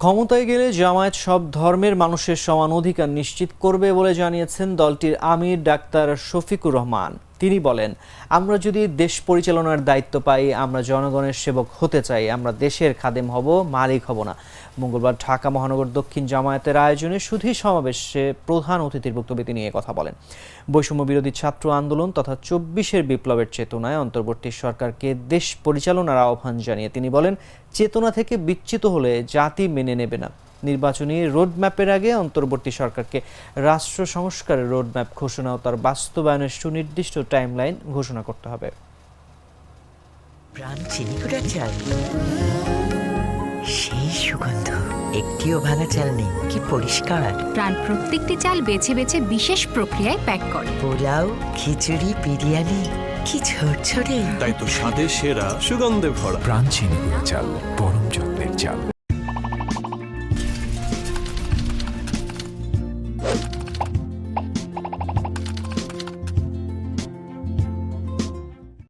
ক্ষমতায় গেলে জামায়াত সব ধর্মের মানুষের সমান অধিকার নিশ্চিত করবে বলে জানিয়েছেন দলটির আমির ডাক্তার শফিকুর রহমান। তিনি বলেন, আমরা যদি দেশ পরিচালনার দায়িত্ব পাই, আমরা জনগণের সেবক হতে চাই, আমরা দেশের খাদেম হব, মালিক হব না। মঙ্গলবার ঢাকা মহানগর দক্ষিণ জামায়াতের আয়োজনে সুধী সমাবেশে প্রধান অতিথির বক্তব্যে তিনি কথা বলেন। বৈষম্য বিরোধী ছাত্র আন্দোলন তথা চব্বিশের বিপ্লবের চেতনায় অন্তর্বর্তী সরকারকে দেশ পরিচালনার আহ্বান জানিয়ে তিনি বলেন, চেতনা থেকে বিচ্যুত হলে জাতি মেনে নেবে না। নির্বাচনী রোডম্যাপের আগে অন্তর্বর্তী সরকারকে রাষ্ট্র সংস্কারের রোডম্যাপ ঘোষণা ও তার বাস্তবায়নের সুনির্দিষ্ট টাইমলাইন ঘোষণা করতে হবে। প্রাণ চিনি গুঁড়া চাল। সেই সুগন্ধ। একটিও ভাঙা চাল নেই। কি পরিষ্কার। প্রাণ প্রত্যেকটি চাল বেছে বেছে বিশেষ প্রক্রিয়ায় প্যাক করে। পোলাও খিচুড়ি বিরিয়ানি কি ঝরঝরে। তাই তো স্বাদে সেরা সুগন্ধে ভরা। প্রাণ চিনি গুঁড়া চাল পরম যত্নের চাল। Bye.